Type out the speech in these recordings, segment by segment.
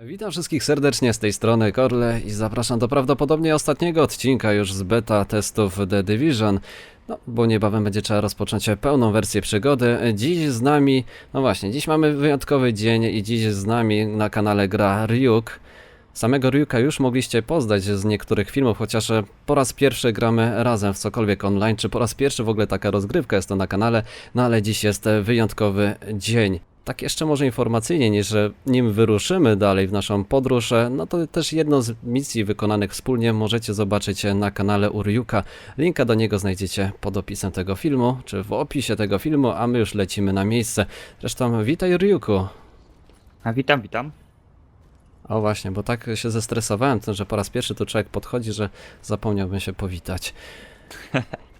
Witam wszystkich serdecznie z tej strony Korle i zapraszam do prawdopodobnie ostatniego odcinka już z beta testów The Division. No, bo niebawem będzie trzeba rozpocząć pełną wersję przygody. Dziś z nami, no właśnie, dziś mamy wyjątkowy dzień i dziś z nami na kanale gra Ryuk. Samego Ryuka już mogliście poznać z niektórych filmów, chociaż po raz pierwszy gramy razem w cokolwiek online, czy po raz pierwszy w ogóle taka rozgrywka jest to na kanale, no ale dziś jest wyjątkowy dzień. Tak jeszcze może informacyjnie, niż że nim wyruszymy dalej w naszą podróż, e, no to też jedną z misji wykonanych wspólnie możecie zobaczyć na kanale Uryuka. Linka do niego znajdziecie pod opisem tego filmu, czy w opisie tego filmu, a my już lecimy na miejsce. Zresztą witaj Ryuku. A witam, witam. O właśnie, bo tak się zestresowałem że po raz pierwszy tu człowiek podchodzi, że zapomniałbym się powitać.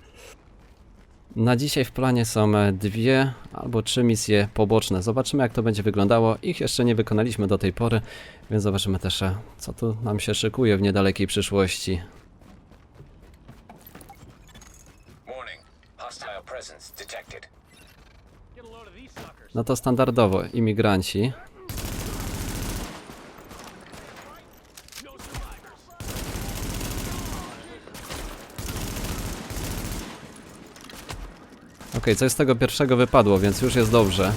Na dzisiaj w planie są e, dwie albo trzy misje poboczne. Zobaczymy jak to będzie wyglądało. Ich jeszcze nie wykonaliśmy do tej pory, więc zobaczymy też e, co tu nam się szykuje w niedalekiej przyszłości. No to standardowo imigranci. Okej, coś z tego pierwszego wypadło, więc już jest dobrze.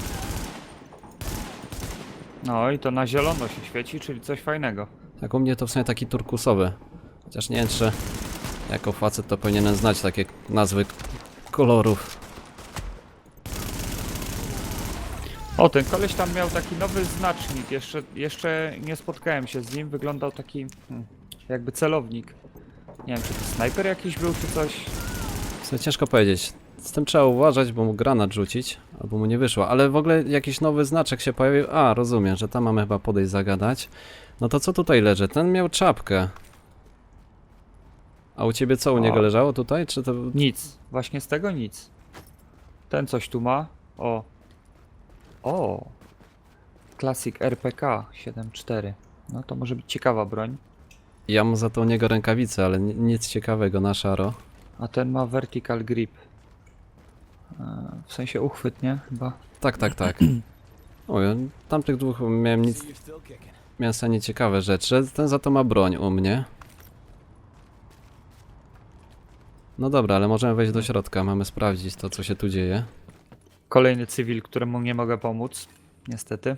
No i to na zielono się świeci, czyli coś fajnego. Tak, u mnie to w sumie taki turkusowy. Chociaż nie wiem, czy jako facet to powinienem znać takie nazwy kolorów. O, ten koleś tam miał taki nowy znacznik. Jeszcze, jeszcze nie spotkałem się z nim. Wyglądał taki hmm, jakby celownik. Nie wiem, czy to snajper jakiś był, czy coś. W sumie ciężko powiedzieć. Z tym trzeba uważać, bo mu granat rzucić, albo mu nie wyszło. Ale w ogóle jakiś nowy znaczek się pojawił. A, rozumiem, że tam mamy chyba podejść zagadać. No to co tutaj leży? Ten miał czapkę. A u ciebie co u niego leżało tutaj? Czy to... Nic. Właśnie z tego nic. Ten coś tu ma. O. O. Classic RPK 7.4. No to może być ciekawa broń. Ja mam za to u niego rękawice, ale ni- nic ciekawego na szaro. A ten ma vertical grip. E, W sensie uchwyt, nie? Chyba. Tak, tak, tak. Oj, tamtych dwóch miałem nic... Miałem stanie ciekawe rzeczy. Ten za to ma broń u mnie. No dobra, ale możemy wejść do środka. Mamy sprawdzić to, co się tu dzieje. Kolejny cywil, któremu nie mogę pomóc. Niestety.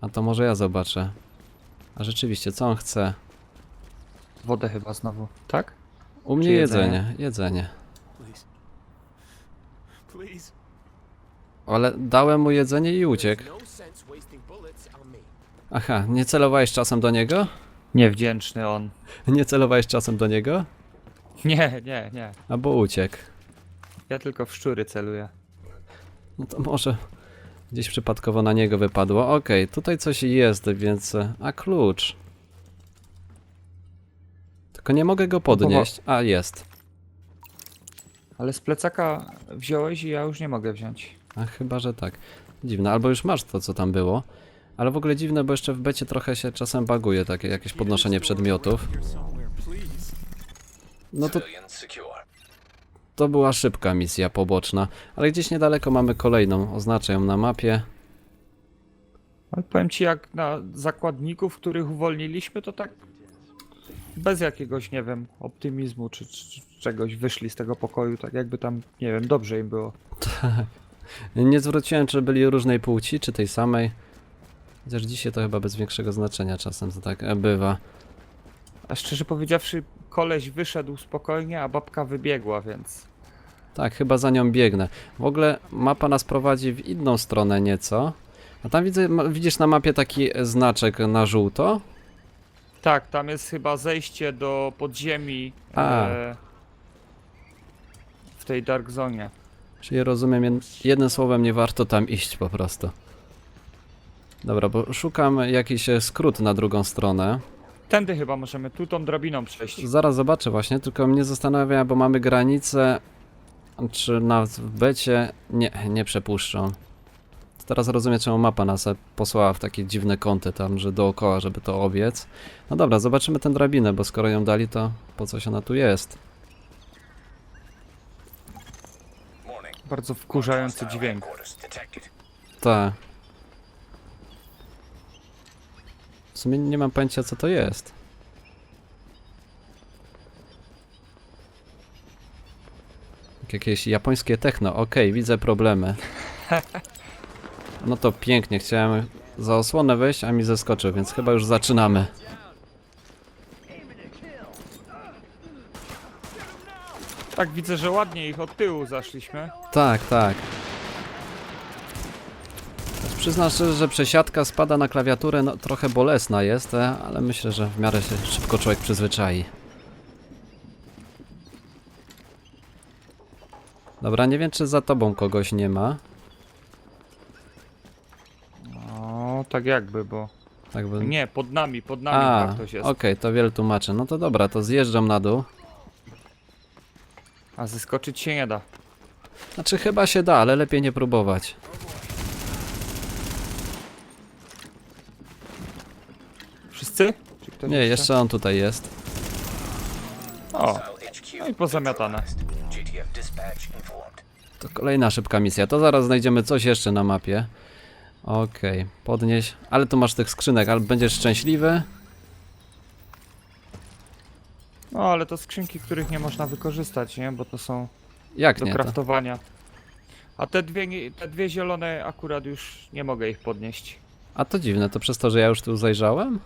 A to może ja zobaczę. A rzeczywiście, co on chce? Wodę chyba znowu. Tak? U mnie jedzenie, jedzenie? jedzenie. Ale dałem mu jedzenie i uciekł. No. Aha, nie celowałeś czasem do niego? Niewdzięczny on. Nie celowałeś czasem do niego? Nie, nie, nie. Albo uciekł. Ja tylko w szczury celuję. No to może gdzieś przypadkowo na niego wypadło. Okej, tutaj coś jest, więc... e, A, klucz. Tylko nie mogę go podnieść. A, jest. Ale z plecaka wziąłeś i ja już nie mogę wziąć. A chyba, że tak. Dziwne, albo już masz to, co tam było. Ale w ogóle dziwne, bo jeszcze w becie trochę się czasem baguje, takie jakieś podnoszenie przedmiotów. No to, to była szybka misja poboczna, ale gdzieś niedaleko mamy kolejną, oznaczę ją na mapie. Ale powiem ci, jak na zakładników, których uwolniliśmy, to tak bez jakiegoś, nie wiem, optymizmu czy, czy, czy czegoś wyszli z tego pokoju, tak jakby tam, nie wiem, dobrze im było. Nie zwróciłem, czy byli różnej płci, czy tej samej. Chociaż dzisiaj to chyba bez większego znaczenia czasem to tak bywa. A szczerze powiedziawszy, koleś wyszedł spokojnie, a babka wybiegła, więc... Tak, chyba za nią biegnę. W ogóle mapa nas prowadzi w inną stronę nieco. A tam widzę, ma, widzisz na mapie taki znaczek na żółto? Tak, tam jest chyba zejście do podziemi A. e, w tej Dark Zone. Czyli rozumiem, jed- jednym słowem nie warto tam iść po prostu. Dobra, bo szukam jakiś e, skrót na drugą stronę. Tędy chyba możemy tu tą drabiną przejść. Zaraz zobaczę właśnie, tylko mnie zastanawia, bo mamy granicę, czy na w becie nie, nie przepuszczą. Teraz rozumiem, czemu mapa nas posłała w takie dziwne kąty tam, że dookoła, żeby to obiec. No dobra, zobaczymy tę drabinę, bo skoro ją dali, to po coś ona tu jest? Bardzo wkurzający dźwięk. Tak. W sumie nie mam pojęcia co to jest. Jak Jakieś japońskie techno, okej, widzę problemy. No to pięknie, chciałem za osłonę wejść, a mi zeskoczył, więc chyba już zaczynamy. Tak, widzę, że ładnie ich od tyłu zaszliśmy. Tak, tak. Przyznam szczerze, że przesiadka spada na klawiaturę, no trochę bolesna jest, e, ale myślę, że w miarę się szybko człowiek przyzwyczai. Dobra, nie wiem czy za tobą kogoś nie ma. No, tak jakby, bo... Tak by... Nie, pod nami, pod nami A, tak ktoś jest. okej, to wiele tłumaczy. No to dobra, to zjeżdżam na dół. A zeskoczyć się nie da. Znaczy chyba się da, ale lepiej nie próbować. Wszyscy? Czy ktoś Nie, jeszcze on tutaj jest. O, no i pozamiatane. To kolejna szybka misja. To zaraz znajdziemy coś jeszcze na mapie. Okej, podnieś. Ale tu masz tych skrzynek, ale będziesz szczęśliwy. No, ale to skrzynki, których nie można wykorzystać, nie? Bo to są Jak do nie? To... kraftowania. A te dwie, te dwie zielone akurat już nie mogę ich podnieść. A to dziwne, to przez to, że ja już tu zajrzałem?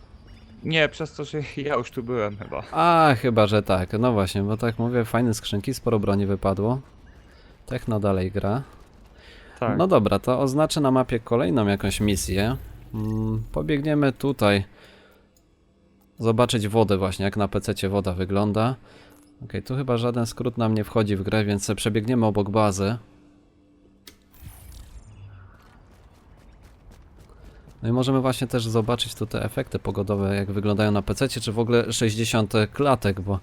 Nie, przez to, że ja już tu byłem chyba. A, chyba, że tak. No właśnie, bo tak mówię, fajne skrzynki, sporo broni wypadło. Techno dalej gra. Tak. No dobra, to oznaczę na mapie kolejną jakąś misję. Mm, pobiegniemy tutaj. Zobaczyć wodę właśnie, jak na PC woda wygląda. Okej, tu chyba żaden skrót nam nie wchodzi w grę, więc przebiegniemy obok bazy. No i możemy właśnie też zobaczyć tu te efekty pogodowe, jak wyglądają na PC, czy w ogóle 60 klatek, bo...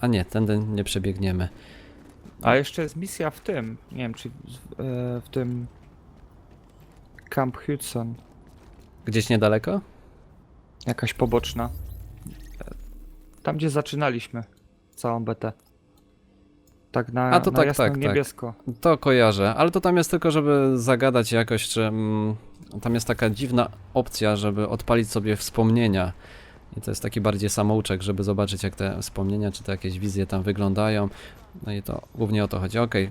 A nie, tędy nie przebiegniemy. A jeszcze jest misja w tym, nie wiem czy w, e, w tym Camp Hudson, Gdzieś niedaleko? jakaś poboczna. E, Tam gdzie zaczynaliśmy całą betę. Tak na, A to na tak, jasno tak, tak. niebiesko. To kojarzę, ale to tam jest tylko, żeby zagadać jakoś, czy mm, tam jest taka dziwna opcja, żeby odpalić sobie wspomnienia. I to jest taki bardziej samouczek, żeby zobaczyć jak te wspomnienia, czy te jakieś wizje tam wyglądają. No i to głównie o to chodzi. Okej,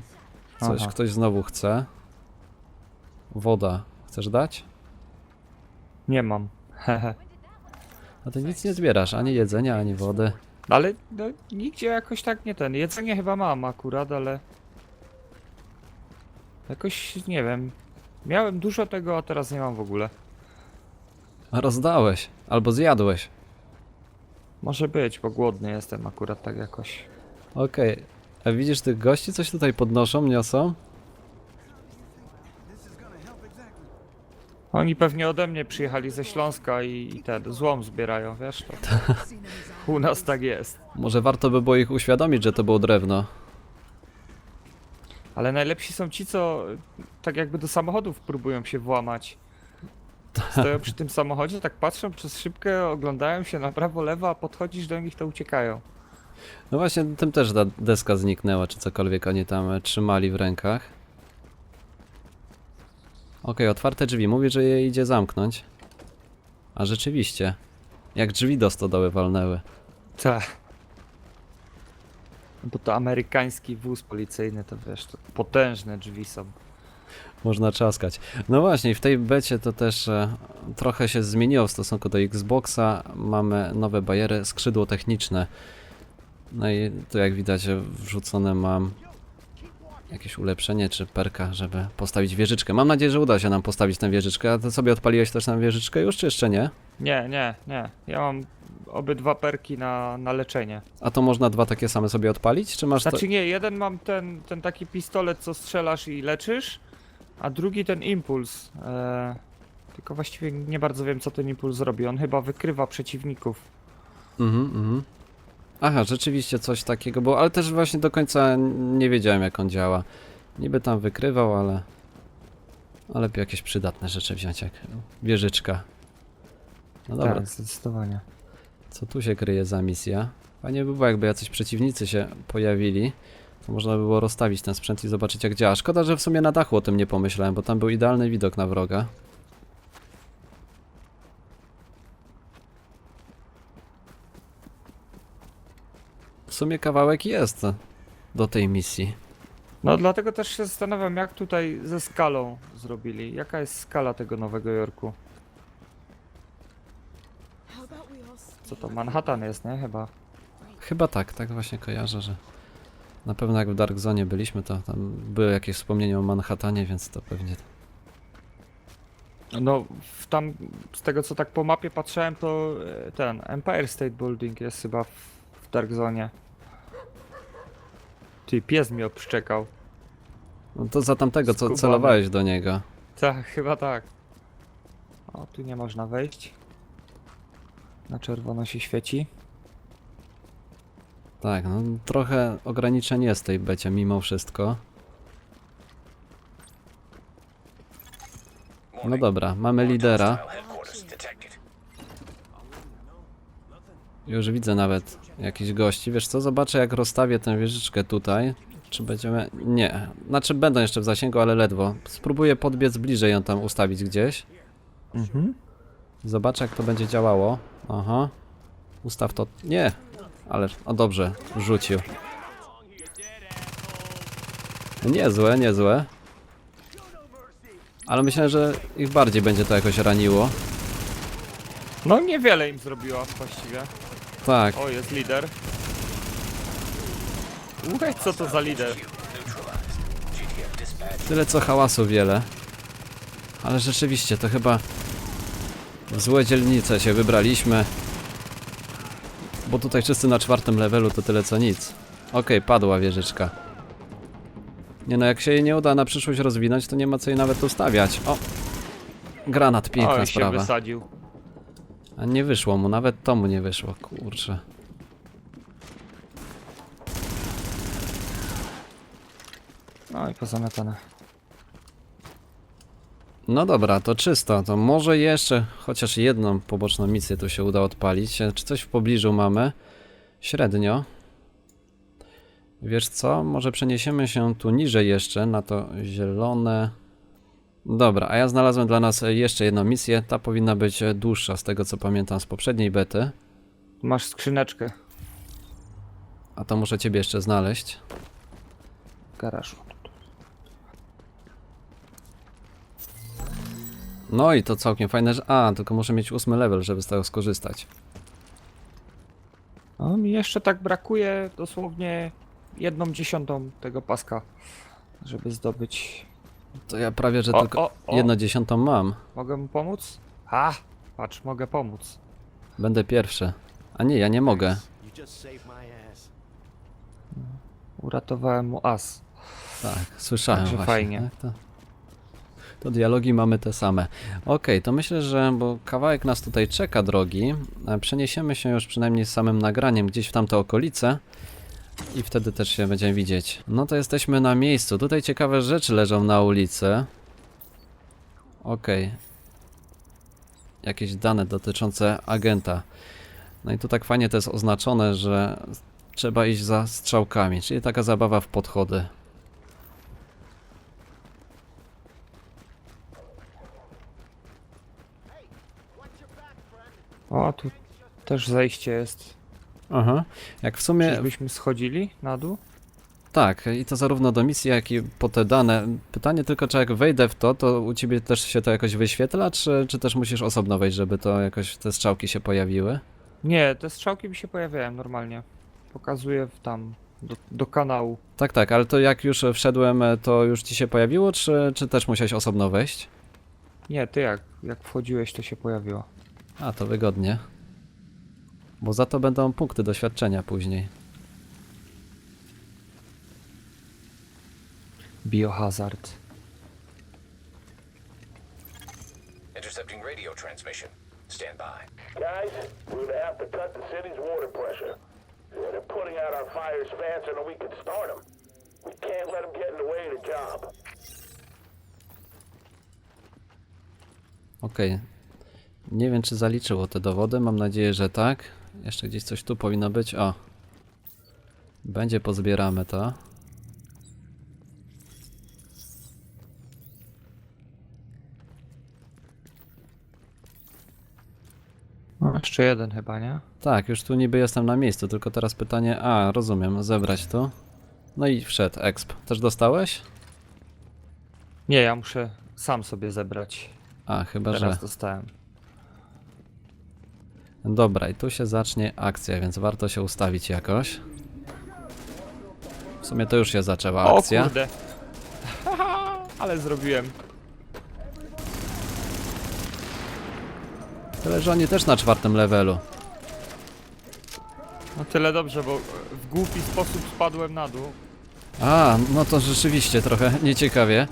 coś Aha. ktoś znowu chce. Woda. Chcesz dać? Nie mam. Hehe. A ty nic nie zbierasz, ani jedzenia, ani wody. ale no, nigdzie jakoś tak nie ten. Jedzenie chyba mam akurat, ale jakoś nie wiem. Miałem dużo tego, a teraz nie mam w ogóle. A Rozdałeś, albo zjadłeś. Może być, bo głodny jestem akurat tak jakoś. Okej. A widzisz tych gości, coś tutaj podnoszą, niosą? Oni pewnie ode mnie przyjechali ze Śląska i, i ten złom zbierają, wiesz? To, u nas tak jest. Może warto by było ich uświadomić, że to było drewno. Ale najlepsi są ci, co tak jakby do samochodów próbują się włamać. Stoją przy tym samochodzie, tak patrzą przez szybkę, oglądają się na prawo, lewo, a podchodzisz do nich, to uciekają. No właśnie, tym też ta deska zniknęła, czy cokolwiek oni tam e, trzymali w rękach. Okej, otwarte drzwi. Mówi, że je idzie zamknąć. A rzeczywiście. Jak drzwi do stodoły walnęły. Tak. Bo to amerykański wóz policyjny, to wiesz, to potężne drzwi są. Można czaskać. No właśnie, w tej becie to też e, trochę się zmieniło w stosunku do Xboxa. Mamy nowe bariery, skrzydło techniczne. No i tu jak widać wrzucone mam jakieś ulepszenie czy perka, żeby postawić wieżyczkę. Mam nadzieję, że uda się nam postawić tę wieżyczkę. A ty sobie odpaliłeś też tam wieżyczkę już, czy jeszcze nie? Nie, nie, nie. Ja mam obydwa perki na, na leczenie. A to można dwa takie same sobie odpalić, czy masz to... Znaczy nie, jeden mam ten, ten taki pistolet, co strzelasz i leczysz, a drugi ten impuls. E, tylko właściwie nie bardzo wiem, co ten impuls robi. On chyba wykrywa przeciwników. Mhm, mhm. Aha, rzeczywiście coś takiego, bo ale też właśnie do końca nie wiedziałem jak on działa. Niby tam wykrywał, ale... Ale lepiej jakieś przydatne rzeczy wziąć, jak wieżyczka. No dobra, Tak, zdecydowanie. co tu się kryje za misja? Fajnie by było, jakby jacyś przeciwnicy się pojawili. To można by było rozstawić ten sprzęt i zobaczyć jak działa. Szkoda, że w sumie na dachu o tym nie pomyślałem, bo tam był idealny widok na wroga. W sumie kawałek jest do tej misji. No dlatego też się zastanawiam, jak tutaj ze skalą zrobili. Jaka jest skala tego Nowego Jorku? Co to, Manhattan jest, nie? Chyba. Chyba tak, tak właśnie kojarzę, że na pewno jak w Dark Zone byliśmy, to tam były jakieś wspomnienia o Manhattanie, więc to pewnie No, w tam, z tego co tak po mapie patrzyłem, to e, ten Empire State Building jest chyba w, w Dark Zone. Ty, pies mi obszczekał. No to za tamtego, co Skubany. celowałeś do niego. Tak, chyba tak. O, tu nie można wejść. Na czerwono się świeci. Tak, no trochę ograniczeń jest tej becie mimo wszystko. No dobra, mamy lidera. Już widzę nawet jakichś gości. Wiesz co, zobaczę jak rozstawię tę wieżyczkę tutaj. Czy będziemy... Nie. Znaczy będą jeszcze w zasięgu, ale ledwo. Spróbuję podbiec bliżej ją tam ustawić gdzieś. Mhm. Zobaczę jak to będzie działało. Aha. Ustaw to... Nie! Ale... O dobrze, rzucił. Niezłe, niezłe. Ale myślę, że ich bardziej będzie to jakoś raniło. No niewiele im zrobiła właściwie. Tak, O, jest lider. Łe, co to za lider? Tyle co hałasu wiele. Ale rzeczywiście, to chyba w złe dzielnice się wybraliśmy. Bo tutaj wszyscy na czwartym levelu to tyle co nic. Okej, padła wieżyczka. Nie no, jak się jej nie uda na przyszłość rozwinąć, to nie ma co jej nawet ustawiać. O! Granat, piękna o, się sprawa. wysadził. A nie wyszło mu, nawet to mu nie wyszło, kurczę. No i pozamiatane. No dobra, to czysto. To może jeszcze chociaż jedną poboczną misję tu się uda odpalić. E, Czy coś w pobliżu mamy? Średnio. Wiesz co? Może przeniesiemy się tu niżej jeszcze na to zielone. Dobra, a ja znalazłem dla nas jeszcze jedną misję. Ta powinna być dłuższa z tego co pamiętam z poprzedniej bety. Masz skrzyneczkę A to muszę ciebie jeszcze znaleźć. garażu. No i to całkiem fajne, że... A, tylko muszę mieć ósmy level, żeby z tego skorzystać. No mi jeszcze tak brakuje dosłownie jedną dziesiątą tego paska, żeby zdobyć. To ja prawie, że O, tylko o, o. jedną dziesiątą mam. Mogę mu pomóc? A, patrz, mogę pomóc. Będę pierwszy. A nie, ja nie mogę. You just saved my ass. Uratowałem mu as. Tak, słyszałem Także właśnie. fajnie. Tak, to, to dialogi mamy te same. Okej, to myślę, że bo kawałek nas tutaj czeka drogi, e, przeniesiemy się już przynajmniej z samym nagraniem gdzieś w tamte okolice i wtedy też się będziemy widzieć. No to jesteśmy na miejscu. Tutaj ciekawe rzeczy leżą na ulicy. Okej. Jakieś dane dotyczące agenta. No i tu tak fajnie to jest oznaczone, że trzeba iść za strzałkami, czyli taka zabawa w podchody. O, tu też zejście jest. Aha. Jak w sumie. Czyżbyśmy schodzili na dół? Tak, i to zarówno do misji, jak i po te dane. Pytanie tylko, czy jak wejdę w to, to u ciebie też się to jakoś wyświetla, czy, czy też musisz osobno wejść, żeby to jakoś te strzałki się pojawiły? Nie, te strzałki mi się pojawiają normalnie. Pokazuję w tam do, do kanału. Tak, tak, ale to jak już wszedłem, to już ci się pojawiło, czy, czy też musiałeś osobno wejść? Nie, ty jak, jak wchodziłeś, to się pojawiło. A, to wygodnie. Bo za to będą punkty doświadczenia później. Biohazard. Intercepting radio transmission. Stand by. Guys, we're gonna have to cut the city's water pressure. They're putting out our fires faster than we can start them. We can't let them get in the way of the job. Okej. Nie wiem, czy zaliczyło te dowody. Mam nadzieję, że tak. Jeszcze gdzieś coś tu powinno być. O. Będzie, pozbieramy to. No, jeszcze jeden chyba, nie? Tak, już tu niby jestem na miejscu, tylko teraz pytanie, a rozumiem, zebrać tu. No i wszedł exp. Też dostałeś? Nie, ja muszę sam sobie zebrać. A, chyba Teraz że. dostałem. Dobra, i tu się zacznie akcja, więc warto się ustawić jakoś. W sumie to już się zaczęła O akcja. kurde. Ale zrobiłem. Tyle, że oni też na czwartym levelu. No tyle dobrze, bo w głupi sposób spadłem na dół. A, no to rzeczywiście trochę nieciekawie.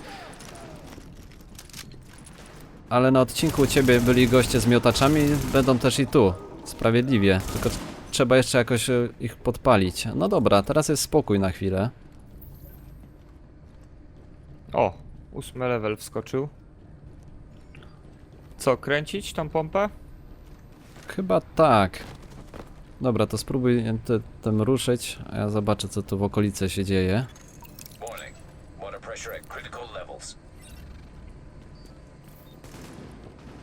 Ale na odcinku u ciebie byli goście z miotaczami, będą też i tu. Sprawiedliwie. Tylko trzeba jeszcze jakoś e, ich podpalić. No dobra, teraz jest spokój na chwilę. O, ósmy level wskoczył. Co, kręcić tą pompę? Chyba tak. Dobra, to spróbuj tym ruszyć, a ja zobaczę co tu w okolicy się dzieje. Warning. Water pressure at critical levels.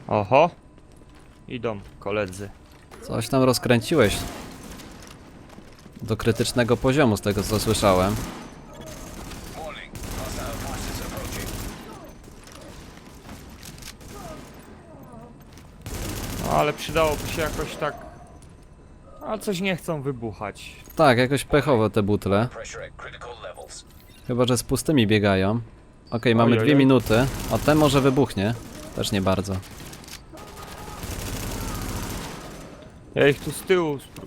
Oho. Idą koledzy. Coś tam rozkręciłeś. Do krytycznego poziomu z tego co słyszałem. No ale przydałoby się jakoś tak... A coś nie chcą wybuchać. Tak, jakoś pechowo te butle. Chyba, że z pustymi biegają. Okej, mamy dwie minuty. O, ten może wybuchnie. Też nie bardzo. Ja ich tu z tyłu... spró-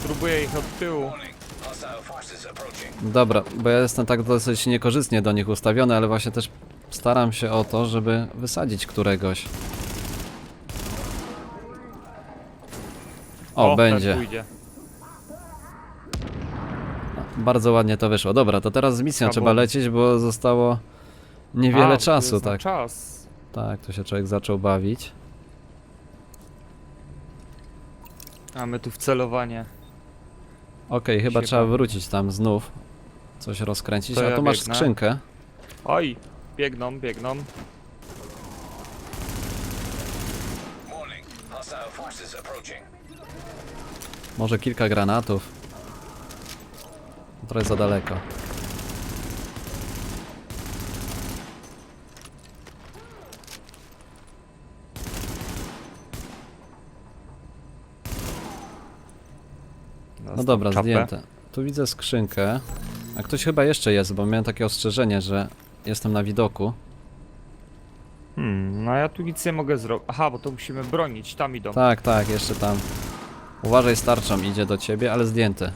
Spróbuję ich od tyłu. Dobra, bo ja jestem tak dosyć niekorzystnie do nich ustawiony, ale właśnie też staram się o to, żeby wysadzić któregoś. O, ten będzie. Pójdzie. Bardzo ładnie to wyszło. Dobra, to teraz z misją trzeba lecieć, bo zostało niewiele A, czasu, tak. czas. Tak, tu się człowiek zaczął bawić. A my tu w celowanie. Okej, chyba trzeba wrócić tam znów. Coś rozkręcić. To A ja tu masz biegnę. skrzynkę. Oj, biegną, biegną. Warning. Hostile forces approaching. Może kilka granatów. Trochę za daleko. No dobra, czapę. zdjęte. Tu widzę skrzynkę. A ktoś chyba jeszcze jest, bo miałem takie ostrzeżenie, że jestem na widoku. Hmm, no ja tu nic nie mogę zrobić. Aha, bo to musimy bronić, tam idą. Tak, tak, jeszcze tam. Uważaj, starczą idzie do ciebie, ale zdjęty.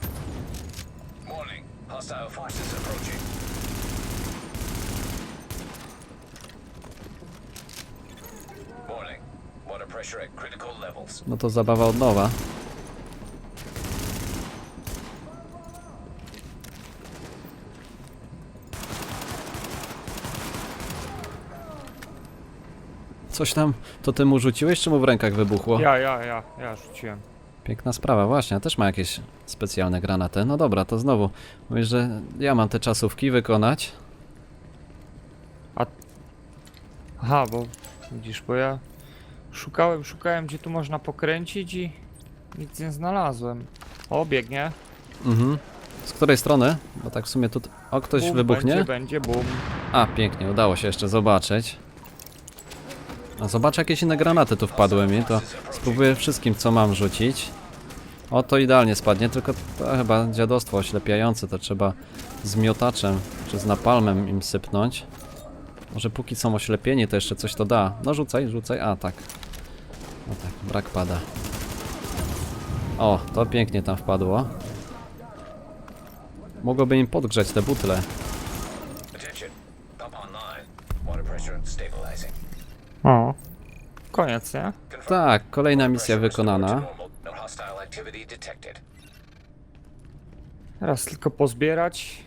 Levels. No to zabawa od nowa. Coś tam, to ty mu rzuciłeś, czy mu w rękach wybuchło? Ja, ja, ja, ja rzuciłem. Piękna sprawa, właśnie, a też ma jakieś specjalne granaty. No dobra, to znowu, mówisz, że ja mam te czasówki wykonać. Aha, bo widzisz, bo ja szukałem, szukałem gdzie tu można pokręcić i nic nie znalazłem. O, biegnie. Mhm. Z której strony? Bo tak w sumie tu... O, ktoś Bum, wybuchnie? Będzie, będzie, bum. A, pięknie, udało się jeszcze zobaczyć. A zobacz, jakieś inne granaty tu wpadły mi, to spróbuję wszystkim, co mam rzucić. O, to idealnie spadnie, tylko to chyba dziadostwo oślepiające, to trzeba z miotaczem, czy z napalmem im sypnąć. Może póki są oślepieni, to jeszcze coś to da. No rzucaj, rzucaj, a tak. No tak, brak pada. O, to pięknie tam wpadło. Mogłoby im podgrzać te butle. O. Koniec, nie? Tak, kolejna misja wykonana. Teraz tylko pozbierać.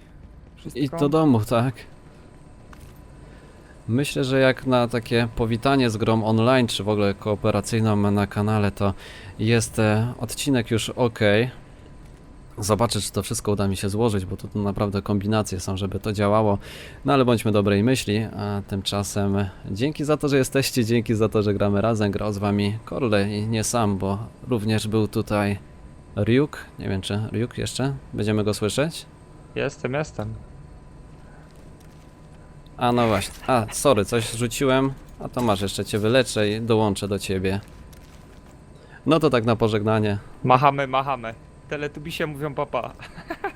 Wszystko. I do domu, tak. Myślę, że jak na takie powitanie z grą online, czy w ogóle kooperacyjną na kanale, to jest e, odcinek już ok. Zobaczę, czy to wszystko uda mi się złożyć, bo to naprawdę kombinacje są, żeby to działało. No ale bądźmy dobrej myśli, a tymczasem dzięki za to, że jesteście, dzięki za to, że gramy razem. Grał z wami Korle i nie sam, bo również był tutaj Ryuk. Nie wiem, czy Ryuk jeszcze? Będziemy go słyszeć? Jestem, jestem. A no właśnie. A, sorry, coś rzuciłem. A to masz, jeszcze cię wyleczę i dołączę do ciebie. No to tak na pożegnanie. Machamy, machamy. Teletubisie mówią papa.